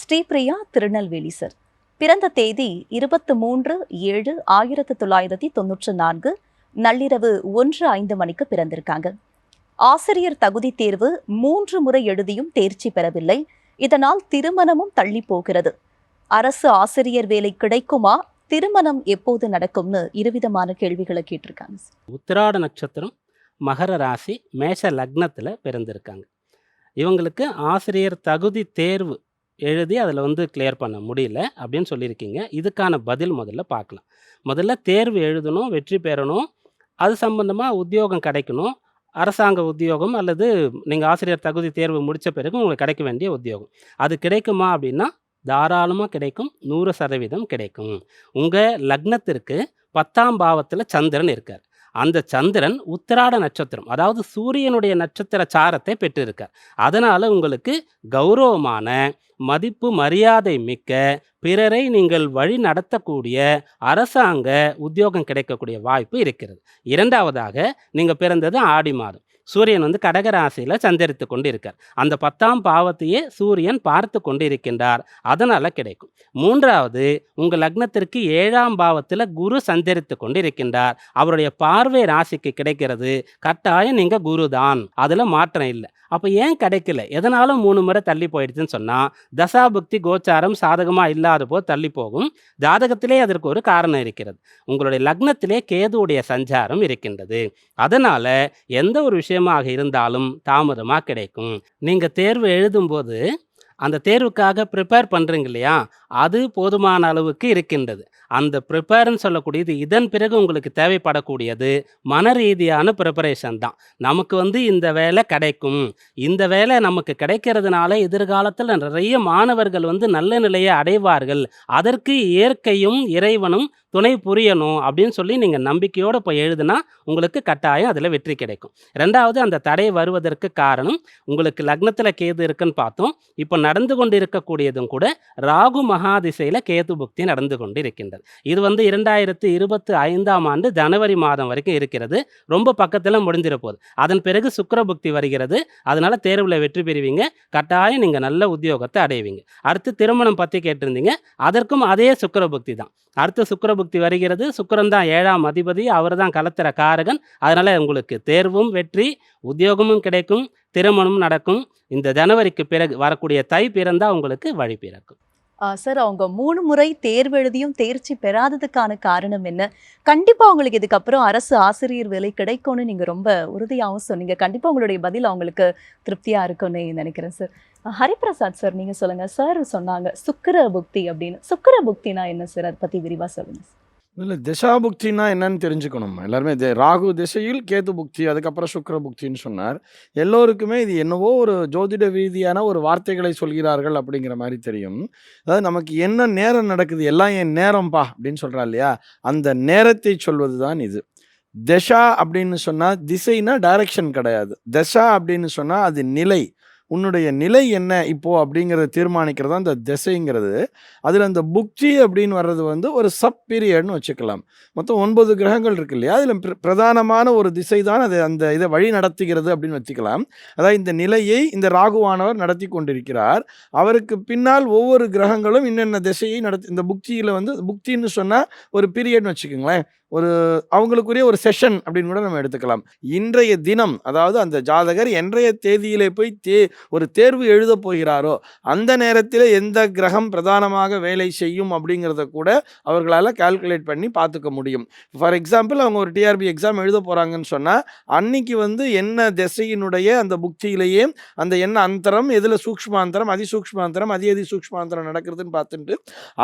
Sripriya Tirunelveli sir. பிறந்த தேதி இருபத்து மூன்று ஏழு ஆயிரத்து தொள்ளாயிரத்தி தொன்னூற்று நான்கு நள்ளிரவு ஒன்று ஐந்து மணிக்கு பிறந்திருக்காங்க. ஆசிரியர் தகுதி தேர்வு மூன்று முறை எழுதியும் தேர்ச்சி பெறவில்லை. இதனால் திருமணமும் தள்ளி போகிறது. அரசு ஆசிரியர் வேலை கிடைக்குமா? திருமணம் எப்போது நடக்கும்னு இருவிதமான கேள்விகளை கேட்டிருக்காங்க உத்திராட நட்சத்திரம் மகர ராசி மேஷ லக்னத்தில் பிறந்திருக்காங்க. இவங்களுக்கு ஆசிரியர் தகுதி தேர்வு எழுதி அதில் வந்து கிளியர் பண்ண முடியல அப்படின்னு சொல்லியிருக்கீங்க. இதுக்கான பதில் முதல்ல பார்க்கலாம். முதல்ல தேர்வு எழுதணும் வெற்றி பெறணும் அது சம்பந்தமாக உத்தியோகம் கிடைக்கணும். அரசாங்க உத்தியோகம் அல்லது நீங்கள் ஆசிரியர் தகுதி தேர்வு முடித்த பிறகு உங்களுக்கு கிடைக்க வேண்டிய உத்தியோகம். அது கிடைக்குமா அப்படின்னா தாராளமாக கிடைக்கும் நூறு சதவீதம் கிடைக்கும். உங்கள் லக்னத்திற்கு பத்தாம் பாவத்தில் சந்திரன் இருக்கார். அந்த சந்திரன் உத்திராட நட்சத்திரம் அதாவது சூரியனுடைய நட்சத்திர சாரத்தை பெற்றிருக்கார். அதனால் உங்களுக்கு கௌரவமான மதிப்பு மரியாதை மிக்க பிறரை நீங்கள் வழி நடத்தக்கூடிய அரசாங்க உத்தியோகம் கிடைக்கக்கூடிய வாய்ப்பு இருக்கிறது. இரண்டாவதாக நீங்கள் பிறந்தது ஆடி மாதம். சூரியன் வந்து கடகராசியில் சஞ்சரித்து கொண்டு இருக்கார் அந்த பத்தாம் பாவத்தையே சூரியன் பார்த்து கொண்டு இருக்கின்றார் அதனால் கிடைக்கும். மூன்றாவது உங்கள் லக்னத்திற்கு ஏழாம் பாவத்தில் குரு சஞ்சரித்து கொண்டு இருக்கின்றார் அவருடைய பார்வை ராசிக்கு கிடைக்கிறது. கட்டாயம் நீங்கள் குரு தான் அதில் மாற்றம் இல்லை. அப்போ ஏன் கிடைக்கல? எதனாலும் மூணு முறை தள்ளி போயிடுச்சுன்னு சொன்னால் தசாபுக்தி கோச்சாரம் சாதகமாக இல்லாத போது தள்ளி போகும். ஜாதகத்திலே அதற்கு ஒரு காரணம் இருக்கிறது. உங்களுடைய லக்னத்திலே கேதுவுடைய சஞ்சாரம் இருக்கின்றது. அதனால் எந்த ஒரு விஷயமாக இருந்தாலும் தாமதமாக கிடைக்கும். நீங்கள் தேர்வு எழுதும்போது அந்த தேர்வுக்காக ப்ரிப்பேர் பண்ணுறீங்க இல்லையா? அது போதுமான அளவுக்கு இருக்கின்றது. அந்த ப்ரிப்பேர்னு சொல்லக்கூடியது இதன் பிறகு உங்களுக்கு தேவைப்படக்கூடியது மன ரீதியான ப்ரிப்பரேஷன் தான். நமக்கு வந்து இந்த வேலை கிடைக்கும். இந்த வேலை நமக்கு கிடைக்கிறதுனால எதிர்காலத்தில் நிறைய மாணவர்கள் வந்து நல்ல நிலையை அடைவார்கள். அதற்கு இயற்கையும் இறைவனும் துணை புரியணும் அப்படின்னு சொல்லி நீங்கள் நம்பிக்கையோடு போய் எழுதுனா உங்களுக்கு கட்டாயம் அதில் வெற்றி கிடைக்கும். ரெண்டாவது அந்த தடை வருவதற்கு காரணம் உங்களுக்கு லக்னத்தில் கேது இருக்குன்னு பார்த்தோம். இப்போ நடந்து கொண்டு இருக்கக்கூடியதும் கூட ராகு மகாதிசையில் கேது புக்தி நடந்து கொண்டு இருக்கின்றது இது வந்து இரண்டாயிரத்து இருபத்தி ஐந்தாம் ஆண்டு ஜனவரி மாதம் வரைக்கும் இருக்கிறது. ரொம்ப பக்கத்தில் முடிஞ்சிட போகுது அதன் பிறகு சுக்கர புக்தி வருகிறது. அதனால் தேர்வில் வெற்றி பெறுவீங்க. கட்டாயம் நீங்கள் நல்ல உத்தியோகத்தை அடைவீங்க. அடுத்து திருமணம் பற்றி கேட்டிருந்தீங்க. அதற்கும் அதே சுக்கர புக்தி தான். அடுத்து சுக்கர புக்தி வருகிறது. சுக்கரன் தான் ஏழாம் அதிபதி. அவர் தான் கலத்திர காரகன். அதனால் உங்களுக்கு தேர்வும் வெற்றி உத்தியோகமும் கிடைக்கும் திருமணமும் நடக்கும். இந்த ஜனவரிக்கு பிறகு வரக்கூடிய தை பிறந்தால் உங்களுக்கு வழி பிறக்கும். சார் அவங்க மூணு முறை தேர்வு எழுதியும் தேர்ச்சி பெறாததுக்கான காரணம் என்ன? கண்டிப்பாக அவங்களுக்கு இதுக்கப்புறம் அரசு ஆசிரியர் வேலை கிடைக்கும்னு நீங்கள் ரொம்ப உறுதியாகவும் சொன்னீங்க. கண்டிப்பாக உங்களுடைய பதில் அவங்களுக்கு திருப்தியாக இருக்கும்னு நினைக்கிறேன் சார். ஹரிபிரசாத் சார் நீங்கள் சொல்லுங்கள் சார் சொன்னாங்க சுக்கர புக்தி அப்படின்னு. சுக்கிர புக்தினா என்ன சார்? அதை பத்தி விரிவா சொல்லுங்க திசா புக்தின்னா என்னன்னு தெரிஞ்சுக்கணும் எல்லாருமே தே- ராகு திசையில் கேது புக்தி அதுக்கப்புறம் சுக்கிர புக்தின்னு சொன்னார். எல்லோருக்குமே இது என்னவோ ஒரு ஜோதிட ரீதியான ஒரு வார்த்தைகளை சொல்கிறார்கள் அப்படிங்கிற மாதிரி தெரியும். அதாவது நமக்கு என்ன நேரம் நடக்குது எல்லாம் என் நேரம்பா அப்படின்னு சொல்கிறா இல்லையா? அந்த நேரத்தை சொல்வது தான் இது. திசா அப்படின்னு சொன்னால் திசைனா டைரக்ஷன் கிடையாது. திசா அப்படின்னு சொன்னால் அது நிலை. உன்னுடைய நிலை என்ன இப்போது அப்படிங்கிறத தீர்மானிக்கிறது தான் இந்த திசைங்கிறது. அதில் அந்த புக்தி அப்படின்னு வர்றது வந்து ஒரு சப் பீரியட்னு வச்சுக்கலாம். மொத்தம் ஒன்பது கிரகங்கள் இருக்கு இல்லையா? அதில் பிரதானமான ஒரு திசை தான் அது அந்த இதை வழி நடத்துகிறது அப்படின்னு வச்சுக்கலாம். அதாவது இந்த நிலையை இந்த ராகுவானவர் நடத்தி கொண்டிருக்கிறார். அவருக்கு பின்னால் ஒவ்வொரு கிரகங்களும் இன்னென்ன திசையை நடத்தி இந்த புக்தியில் வந்து புக்தின்னு சொன்னால் ஒரு பீரியட்னு வச்சுக்கோங்களேன். ஒரு அவங்களுக்குரிய ஒரு செஷன் அப்படின்னு கூட நம்ம எடுத்துக்கலாம். இன்றைய தினம் அதாவது அந்த ஜாதகர் என்றைய தேதியிலே போய் தே ஒரு தேர்வு எழுத போகிறாரோ அந்த நேரத்தில் எந்த கிரகம் பிரதானமாக வேலை செய்யும் அப்படிங்கிறத கூட அவர்களால் கால்குலேட் பண்ணி பார்த்துக்க முடியும். ஃபார் எக்ஸாம்பிள் அவங்க ஒரு டிஆர்பி எக்ஸாம் எழுத போகிறாங்கன்னு சொன்னால் அன்னைக்கு வந்து என்ன திசையினுடைய அந்த புக்தியிலேயே அந்த என்ன அந்தரம் எதில் சூக்மாந்தரம் அதிசூக்மாந்தரம் அதி அதி சூக்மாந்தரம் நடக்கிறதுன்னு பார்த்துட்டு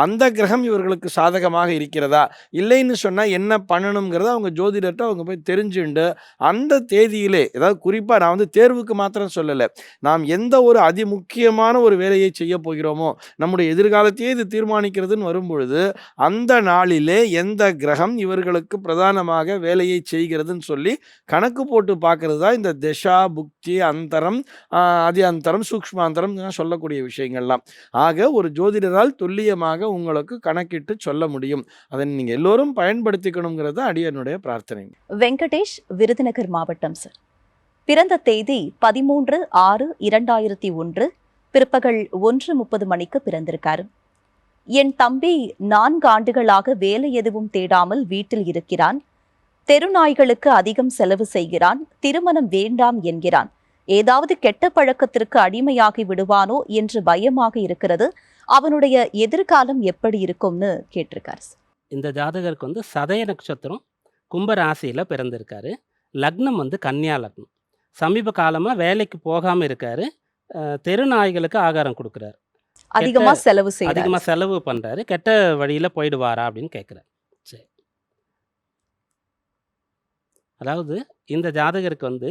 அந்த கிரகம் இவர்களுக்கு சாதகமாக இருக்கிறதா? இல்லைன்னு சொன்னால் என்ன பண்ணணுங்கிறத அவங்க ஜோதிடர்கிட்ட அவங்க போய் தெரிஞ்சுண்டு அந்த தேதியிலே ஏதாவது குறிப்பாக நான் வந்து தேர்வுக்கு மாத்திரம் சொல்லலை நாம் எந்த ஒரு அதிமுக்கியமான ஒரு வேலையை செய்ய போகிறோமோ நம்முடைய எதிர்காலத்தையே இது தீர்மானிக்கிறதுன்னு வரும்பொழுது அந்த நாளிலே எந்த கிரகம் இவர்களுக்கு பிரதானமாக வேலையை செய்கிறதுன்னு சொல்லி கணக்கு போட்டு பார்க்கறது தான் இந்த திஷா புக்தி அந்தரம் அதி அந்தரம் சூக்ஷ்மாந்தரம் சொல்லக்கூடிய விஷயங்கள்லாம். ஆக ஒரு ஜோதிடரால் துல்லியமாக உங்களுக்கு கணக்கிட்டு சொல்ல முடியும். அதை நீங்கள் எல்லோரும் பயன்படுத்திக்கணுங்கிறது அடியனுடைய பிரார்த்தனை. வெங்கடேஷ் விருதுநகர் மாவட்டம் சார் பிறந்த தேதி பதிமூன்று ஆறு இரண்டாயிரத்தி ஒன்று பிற்பகல் ஒன்று முப்பது மணிக்கு பிறந்திருக்காரு. என் தம்பி நான்கு ஆண்டுகளாக வேலை எதுவும் தேடாமல் வீட்டில் இருக்கிறான். தெருநாய்களுக்கு அதிகம் செலவு செய்கிறான். திருமணம் வேண்டாம் என்கிறான். ஏதாவது கெட்ட பழக்கத்திற்கு அடிமையாகி விடுவானோ என்று பயமாக இருக்கிறது. அவனுடைய எதிர்காலம் எப்படி இருக்கும்னு கேட்டிருக்காரு இந்த ஜாதகருக்கு வந்து சதய நட்சத்திரம் கும்ப ராசியில் பிறந்திருக்காரு. லக்னம் வந்து கன்னியா லக்னம். சமீப காலமாக வேலைக்கு போகாமல் இருக்காரு. அஹ், தெரு நாய்களுக்கு ஆகாரம் கொடுக்குறாரு. அதிகமா செலவு செய்கிறார் அதிகமாக செலவு பண்ணுறாரு கெட்ட வழியில் போயிடுவாரா அப்படின்னு கேட்குறாரு சரி. அதாவது இந்த ஜாதகருக்கு வந்து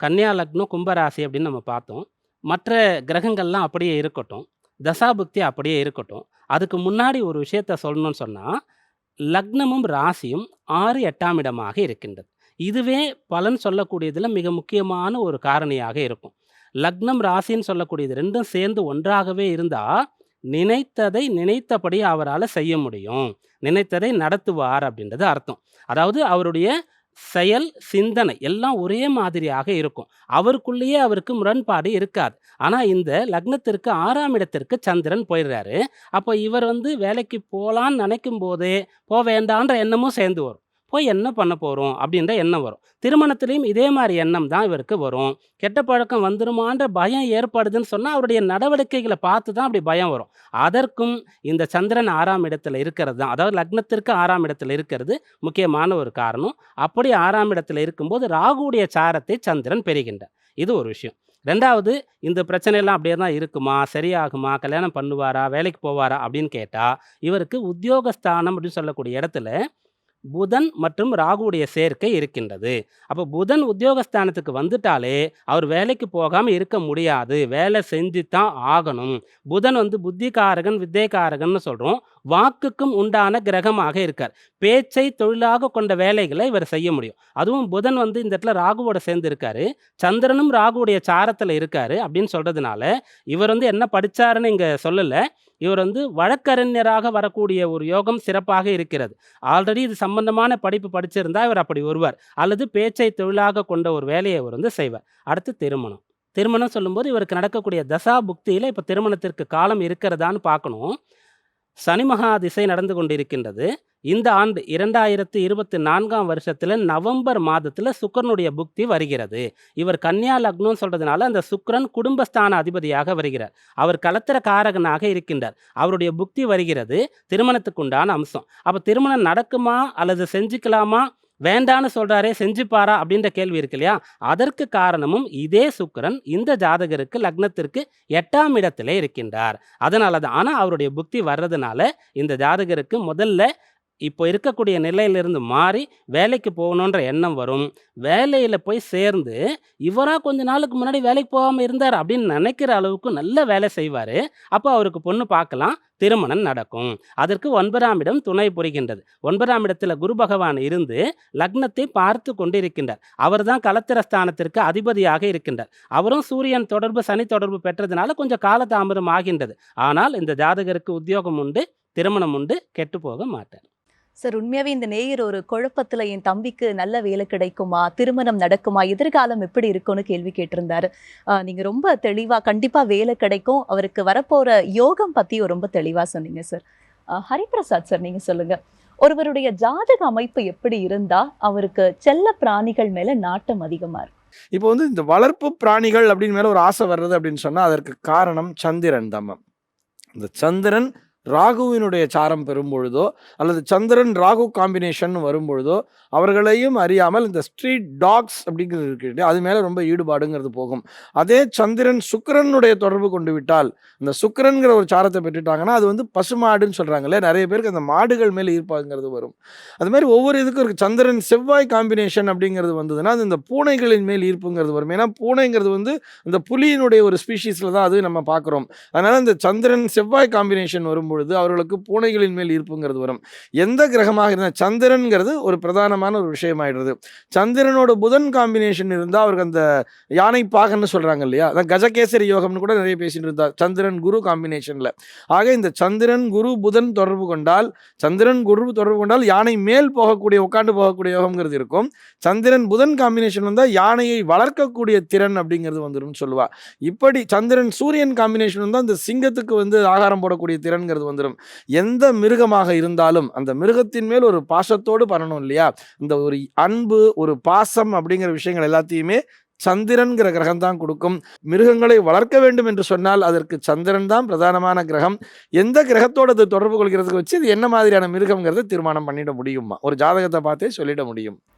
கன்னியா லக்னம் கும்பராசி அப்படின்னு நம்ம பார்த்தோம். மற்ற கிரகங்கள்லாம் அப்படியே இருக்கட்டும். தசாபுக்தி அப்படியே இருக்கட்டும். அதுக்கு முன்னாடி ஒரு விஷயத்த சொல்லணும்னு சொன்னால் லக்னமும் ராசியும் ஆறு எட்டாம் இடமாக இருக்கின்றது. இதுவே பலன் சொல்லக்கூடியதில் மிக முக்கியமான ஒரு காரணியாக இருக்கும். லக்னம் ராசின்னு சொல்லக்கூடியது ரெண்டும் சேர்ந்து ஒன்றாகவே இருந்தால் நினைத்ததை நினைத்தபடி அவரால் செய்ய முடியும். நினைத்ததை நடத்துவார் அப்படின்றது அர்த்தம். அதாவது அவருடைய செயல் சிந்தனை எல்லாம் ஒரே மாதிரியாக இருக்கும். அவருக்குள்ளேயே அவருக்கு முரண்பாடு இருக்காது. ஆனால் இந்த லக்னத்திற்கு ஆறாம் இடத்திற்கு சந்திரன் போயிடுறாரு. அப்போ இவர் வந்து வேலைக்கு போகலான்னு நினைக்கும் போதே போக வேண்டான்ற எண்ணமும் சேர்ந்து வரும். போய் என்ன பண்ண போகிறோம் அப்படின்ற எண்ணம் வரும். திருமணத்திலையும் இதே மாதிரி எண்ணம் தான் இவருக்கு வரும். கெட்ட பழக்கம் வந்துருமான்ற பயம் ஏற்படுதுன்னு சொன்னால் அவருடைய நடவடிக்கைகளை பார்த்து தான் அப்படி பயம் வரும். அதற்கும் இந்த சந்திரன் ஆறாம் இடத்துல இருக்கிறது தான். அதாவது லக்னத்திற்கு ஆறாம் இடத்துல இருக்கிறது முக்கியமான ஒரு காரணம். அப்படி ஆறாம் இடத்துல இருக்கும்போது ராகுடைய சாரத்தை சந்திரன் பெறுகின்றார். இது ஒரு விஷயம். ரெண்டாவது இந்த பிரச்சனையெல்லாம் அப்படியே தான் இருக்குமா? சரியாகுமா? கல்யாணம் பண்ணுவாரா? வேலைக்கு போவாரா? அப்படின்னு கேட்டால் இவருக்கு உத்தியோகஸ்தானம் அப்படின்னு சொல்லக்கூடிய இடத்துல புதன் மற்றும் ராகுவுடைய சேர்க்கை இருக்கின்றது. அப்போ புதன் உத்தியோகஸ்தானத்துக்கு வந்துட்டாலே அவர் வேலைக்கு போகாமல் இருக்க முடியாது. வேலை செஞ்சு தான் ஆகணும். புதன் வந்து புத்திகாரகன் வித்தைகாரகன்னு சொல்கிறோம் வாக்குக்கும் உண்டான கிரகமாக இருக்கார். பேச்சை தொழிலாக கொண்ட வேலைகளை இவர் செய்ய முடியும். அதுவும் புதன் வந்து இந்த இடத்துல ராகுவோட சேர்ந்து இருக்காரு. சந்திரனும் ராகுவுடைய சாரத்தில் இருக்காரு அப்படின்னு சொல்றதுனால இவர் வந்து என்ன படிச்சாருன்னு இங்கே சொல்லலை. இவர் வந்து வழக்கறிஞராக வரக்கூடிய ஒரு யோகம் சிறப்பாக இருக்கிறது. ஆல்ரெடி இது சம்பந்தமான படிப்பு படிச்சிருந்தால் இவர் அப்படி வருவார் அல்லது பேச்சை தொழிலாக கொண்ட ஒரு வேலையை இவர் வந்து செய்வார். அடுத்து திருமணம். திருமணம் சொல்லும்போது இவருக்கு நடக்கக்கூடிய தசா புக்தியில் இப்போ திருமணத்திற்கு காலம் இருக்கிறதான்னு பார்க்கணும். சனி மகா திசை நடந்து கொண்டிருக்கின்றது. இந்த ஆண்டு இரண்டாயிரத்து இருபத்தி நான்காம் வருஷத்தில் நவம்பர் மாதத்தில் சுக்கரனுடைய புக்தி வருகிறது. இவர் கன்னியா லக்னம் சொல்கிறதுனால அந்த சுக்கரன் குடும்பஸ்தான அதிபதியாக வருகிறார். அவர் கலத்திர காரகனாக இருக்கின்றார். அவருடைய புக்தி வருகிறது. திருமணத்துக்குண்டான அம்சம். அப்போ திருமணம் நடக்குமா அல்லது செஞ்சுக்கலாமா? வேண்டான்னு சொல்றாரே செஞ்சுப்பாரா அப்படின்ற கேள்வி இருக்கு இல்லையா? அதற்கு காரணமும் இதே சுக்கரன் இந்த ஜாதகருக்கு லக்னத்திற்கு எட்டாம் இடத்திலே இருக்கின்றார். அதனால தான் ஆனால் அவருடைய புக்தி வர்றதுனால இந்த ஜாதகருக்கு முதல்ல இப்போ இருக்கக்கூடிய நிலையிலிருந்து மாறி வேலைக்கு போகணுன்ற எண்ணம் வரும். வேலையில் போய் சேர்ந்து இவராக கொஞ்ச நாளுக்கு முன்னாடி வேலைக்கு போகாமல் இருந்தார் அப்படின்னு நினைக்கிற அளவுக்கு நல்ல வேலை செய்வார். அப்போ அவருக்கு பொண்ணு பார்க்கலாம் திருமணம் நடக்கும். அதற்கு ஒன்பதாம் இடம் துணை புரிகின்றது. ஒன்பதாம் இடத்துல குரு பகவான் இருந்து லக்னத்தை பார்த்து கொண்டிருக்கின்றார். அவர் தான் கலத்திரஸ்தானத்திற்கு அதிபதியாக இருக்கின்றார். அவரும் சூரியன் தொடர்பு சனி தொடர்பு பெற்றதுனால கொஞ்சம் காலதாமதம் ஆகின்றது. ஆனால் இந்த ஜாதகருக்கு உத்தியோகம் உண்டு திருமணம் உண்டு கெட்டு போக மாட்டார். சார் உண்மையாகவே இந்த நேயர் ஒரு குழப்பத்தில் என் தம்பிக்கு நல்ல வேலை கிடைக்குமா? திருமணம் நடக்குமா? எதிர்காலம் எப்படி இருக்கும்னு கேள்வி கேட்டிருந்தாரு. நீங்கள் ரொம்ப தெளிவாக கண்டிப்பாக வேலை கிடைக்கும். அவருக்கு வரப்போகிற யோகம் பற்றியும் ரொம்ப தெளிவாக சொன்னீங்க சார். ஹரிபிரசாத் சார் நீங்கள் சொல்லுங்கள் ஒருவருடைய ஜாதக அமைப்பு எப்படி இருந்தால் அவருக்கு செல்ல பிராணிகள் மேலே நாட்டம் அதிகமாக இருக்கும்? இப்போ வந்து இந்த வளர்ப்பு பிராணிகள் அப்படின்னு மேலே ஒரு ஆசை வர்றது அப்படின்னு சொன்னால் அதற்கு காரணம் சந்திரன் தம்மம் இந்த சந்திரன் ராகுவினுடைய சாரம் பெறும் பொழுதோ அல்லது சந்திரன் ராகு காம்பினேஷன் வரும் பொழுதோ அவர்களையும் அறியாமல் இந்த ஸ்ட்ரீட் டாக்ஸ் அப்படிங்கிறது இருக்கு அது மேலே ரொம்ப ஈடுபாடுங்கிறது போகும். அதே சந்திரன் சுக்கரனுடைய தொடர்பு கொண்டு விட்டால் இந்த சுக்கரன்கிற ஒரு சாரத்தை பெற்றுட்டாங்கன்னா அது வந்து பசுமாடுன்னு சொல்கிறாங்களே நிறைய பேருக்கு அந்த மாடுகள் மேலே ஈர்ப்பாங்கிறது வரும். அது மாதிரி ஒவ்வொரு இதுக்கும் இருக்குது சந்திரன் செவ்வாய் காம்பினேஷன் அப்படிங்கிறது வந்ததுன்னா அது இந்த பூனைகளின் மேல் ஈர்ப்புங்கிறது வரும். ஏன்னா பூனைங்கிறது வந்து இந்த புலியினுடைய ஒரு ஸ்பீஷீஸில் தான் அது நம்ம பார்க்குறோம். அதனால் இந்த சந்திரன் செவ்வாய் காம்பினேஷன் வரும்போது பொழுது அவர்களுக்கு பூனைகளின் மேல் ஈர்ப்புங்கிறது வரும். எந்த கிரகமாக இருந்தால் சந்திரன்கிறது ஒரு பிரதானமான ஒரு விஷயமாயிடுறது. சந்திரனோட புதன் காம்பினேஷன் இருந்தால் அவருக்கு அந்த யானை பாகன்னு சொல்கிறாங்க இல்லையா? அதான் கஜகேசரி யோகம்னு கூட நிறைய பேசிட்டு இருந்தார் சந்திரன் குரு காம்பினேஷனில் ஆக இந்த சந்திரன் குரு புதன் தொடர்பு கொண்டால் சந்திரன் குரு தொடர்பு கொண்டால் யானை மேல் போகக்கூடிய உட்காந்து போகக்கூடிய யோகம்ங்கிறது இருக்கும். சந்திரன் புதன் காம்பினேஷன் வந்தால் யானையை வளர்க்கக்கூடிய திறன் அப்படிங்கிறது வந்துடும் சொல்லுவா. இப்படி சந்திரன் சூரியன் காம்பினேஷன் வந்தால் அந்த சிங்கத்துக்கு வந்து ஆகாரம் போடக்கூடிய திறன்கிறது வந்துடும் எந்த மிருகமாக இருந்தாலும் அந்த மிருகத்தின் மேல் ஒரு பாசத்தோடு பண்ணணும் இல்லையா? இந்த ஒரு அன்பு ஒரு பாசம் அப்படிங்கிற விஷயங்கள் எல்லாத்தையுமே சந்திரன்கிற கிரகம் தான் கொடுக்கும். மிருகங்களை வளர்க்க வேண்டும் என்று சொன்னால் அதற்கு சந்திரன் தான் பிரதானமான கிரகம். எந்த கிரகத்தோடு அது தொடர்பு கொள்கிறதுக்கு வச்சு இது என்ன மாதிரியான மிருகங்கிறத தீர்மானம் பண்ணிட முடியுமா? ஒரு ஜாதகத்தை பார்த்தே சொல்லிட முடியும்.